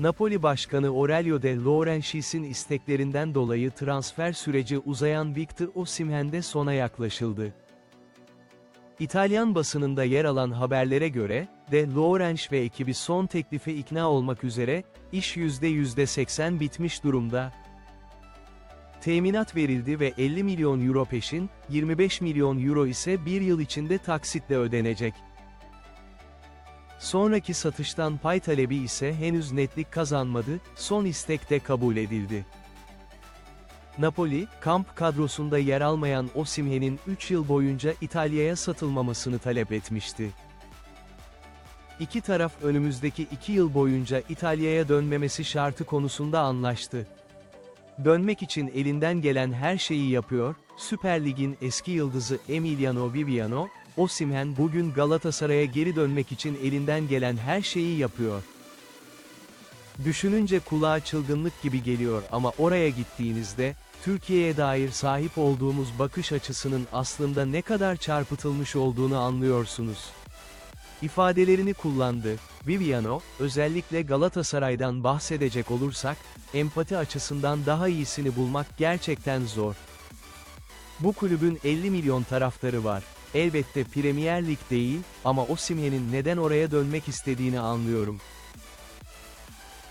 Napoli Başkanı Aurelio De Laurentiis'in isteklerinden dolayı transfer süreci uzayan Victor Osimhen'de sona yaklaşıldı. İtalyan basınında yer alan haberlere göre, De Laurentiis ve ekibi son teklife ikna olmak üzere, iş %80 bitmiş durumda. Teminat verildi ve 50 milyon euro peşin, 25 milyon euro ise bir yıl içinde taksitle ödenecek. Sonraki satıştan pay talebi ise henüz netlik kazanmadı, son istek de kabul edildi. Napoli, kamp kadrosunda yer almayan Osimhen'in 3 yıl boyunca İtalya'ya satılmamasını talep etmişti. İki taraf önümüzdeki 2 yıl boyunca İtalya'ya dönmemesi şartı konusunda anlaştı. Dönmek için elinden gelen her şeyi yapıyor, Süper Lig'in eski yıldızı Emiliano Viviano, Osimhen bugün Galatasaray'a geri dönmek için elinden gelen her şeyi yapıyor. Düşününce kulağa çılgınlık gibi geliyor ama oraya gittiğinizde, Türkiye'ye dair sahip olduğumuz bakış açısının aslında ne kadar çarpıtılmış olduğunu anlıyorsunuz. İfadelerini kullandı. Viviano, özellikle Galatasaray'dan bahsedecek olursak, empati açısından daha iyisini bulmak gerçekten zor. Bu kulübün 50 milyon taraftarı var. Elbette Premier Lig değil, ama Osimhen'in neden oraya dönmek istediğini anlıyorum.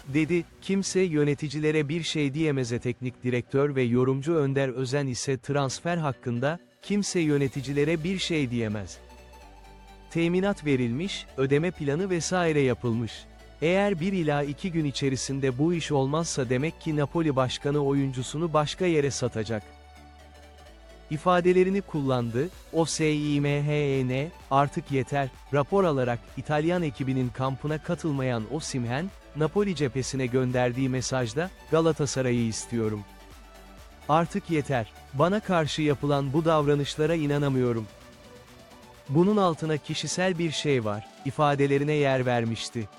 Dedi, kimse yöneticilere bir şey diyemeze teknik direktör ve yorumcu Önder Özen ise transfer hakkında, kimse yöneticilere bir şey diyemez. Teminat verilmiş, ödeme planı vesaire yapılmış. Eğer bir ila iki gün içerisinde bu iş olmazsa demek ki Napoli başkanı oyuncusunu başka yere satacak. İfadelerini kullandı, OSİMHEN, artık yeter, rapor alarak İtalyan ekibinin kampına katılmayan Osimhen, Napoli cephesine gönderdiği mesajda, Galatasaray'ı istiyorum. Artık yeter, bana karşı yapılan bu davranışlara inanamıyorum. Bunun altına kişisel bir şey var, ifadelerine yer vermişti.